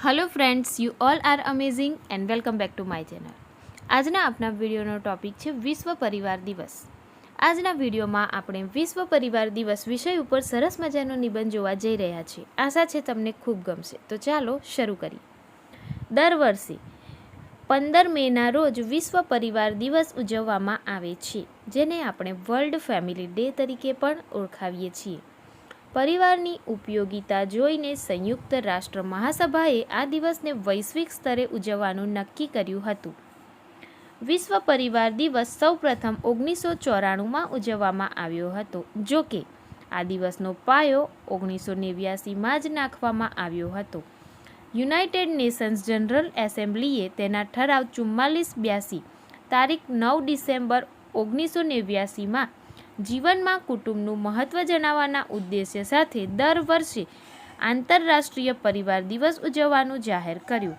Hello friends you all are amazing and welcome back to my channel આજના આપણા વિડીયોનો topic છે વિશ્વ પરિવાર દિવસ. આજના વિડીયોમાં આપણે વિશ્વ પરિવાર દિવસ વિષય ઉપર સરસ મજાનો નિબંધ જોવા જઈ રહ્યા છીએ. આશા છે તમને ખૂબ ગમશે. તો ચાલો શરૂ કરીએ. દર વર્ષે પંદર મેના રોજ વિશ્વ પરિવાર દિવસ ઉજવવામાં આવે છે, જેને આપણે વર્લ્ડ ફેમિલી ડે તરીકે પણ ઓળખાવીએ છીએ. પરિવારની ઉપયોગિતા જોઈને સંયુક્ત રાષ્ટ્ર મહાસભાએ આ દિવસને વૈશ્વિક સ્તરે ઉજવવાનું નક્કી કર્યું હતું. વિશ્વ પરિવાર દિવસ સૌપ્રથમ ઓગણીસો ચોરાણુંમાં ઉજવવામાં આવ્યો હતો, જો કે આ દિવસનો પાયો ઓગણીસો નેવ્યાસીમાં જ નાખવામાં આવ્યો હતો. યુનાઇટેડ નેશન્સ જનરલ એસેમ્બલીએ તેના ઠરાવ ચુમ્માલીસ બ્યાસી તારીખ નવ ડિસેમ્બર ઓગણીસો નેવ્યાસીમાં જીવનમાં કુટુંબનું મહત્ત્વ જણાવવાના ઉદ્દેશ્ય સાથે દર વર્ષે આંતરરાષ્ટ્રીય પરિવાર દિવસ ઉજવવાનું જાહેર કર્યું.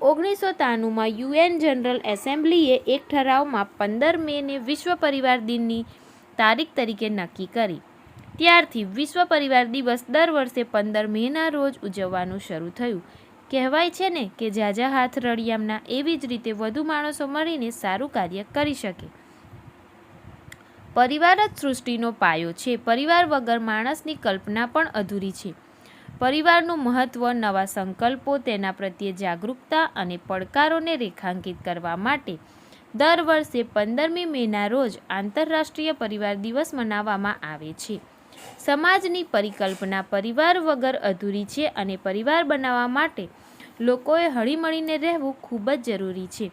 ઓગણીસો ત્રાણુંમાં યુએન જનરલ એસેમ્બલીએ એક ઠરાવમાં પંદર મેને વિશ્વ પરિવાર દિનની તારીખ તરીકે નક્કી કરી. ત્યારથી વિશ્વ પરિવાર દિવસ દર વર્ષે પંદર મેના રોજ ઉજવવાનું શરૂ થયું. કહેવાય છે ને કે ઝાઝા હાથ રળિયામના એવી જ રીતે વધુ માણસો મળીને સારું કાર્ય કરી શકે. પરિવાર જ સૃષ્ટિનો પાયો છે. પરિવાર વગર માણસની કલ્પના પણ અધૂરી છે. પરિવારનું મહત્ત્વ નવા સંકલ્પો, તેના પ્રત્યે જાગૃતતા અને પડકારોને રેખાંકિત કરવા માટે દર વર્ષે પંદરમી મેના રોજ આંતરરાષ્ટ્રીય પરિવાર દિવસ મનાવવામાં આવે છે. સમાજની પરિકલ્પના પરિવાર વગર અધૂરી છે અને પરિવાર બનાવવા માટે લોકોએ હળીમળીને રહેવું ખૂબ જ જરૂરી છે.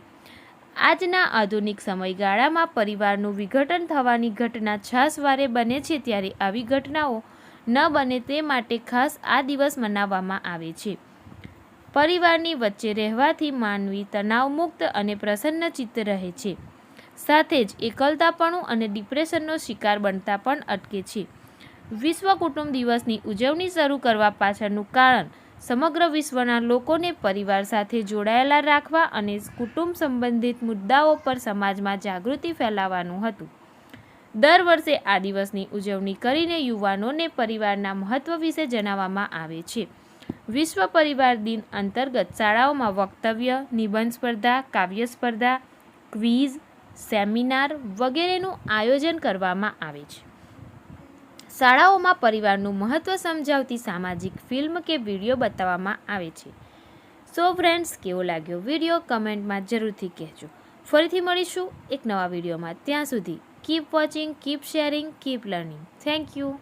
આજના આધુનિક સમયગાળામાં પરિવારનું વિઘટન થવાની ઘટના છાસવારે બને છે ત્યારે આવી ઘટનાઓ ન બને તે માટે ખાસ આ દિવસ મનાવવામાં આવે છે. પરિવારની વચ્ચે રહેવાથી માનવી તણાવમુક્ત અને પ્રસન્નચિત્ત રહે છે. સાથે જ એકલતાપણું અને ડિપ્રેશનનો શિકાર બનતા પણ અટકે છે. વિશ્વ કુટુંબ દિવસની ઉજવણી શરૂ કરવા પાછળનું કારણ સમગ્ર વિશ્વના લોકોને પરિવાર સાથે જોડાયેલા રાખવા અને કુટુંબ સંબંધિત મુદ્દાઓ પર સમાજમાં જાગૃતિ ફેલાવવાનું હતું. દર વર્ષે આ દિવસની ઉજવણી કરીને યુવાનોને પરિવારના મહત્ત્વ વિશે જણાવવામાં આવે છે. વિશ્વ પરિવાર દિન અંતર્ગત શાળાઓમાં વક્તવ્ય, નિબંધ સ્પર્ધા, કાવ્ય સ્પર્ધા, ક્વિઝ, સેમિનાર વગેરેનું આયોજન કરવામાં આવે છે. શાળાઓમાં પરિવારનું મહત્ત્વ સમજાવતી સામાજિક ફિલ્મ કે વીડિયો બતાવવામાં આવે છે. સો ફ્રેન્ડ્સ કેવો લાગ્યો વીડિયો? કમેન્ટમાં જરૂરથી કહેજો. ફરીથી મળીશું એક નવા વિડીયોમાં. ત્યાં સુધી keep watching keep sharing keep learning thank you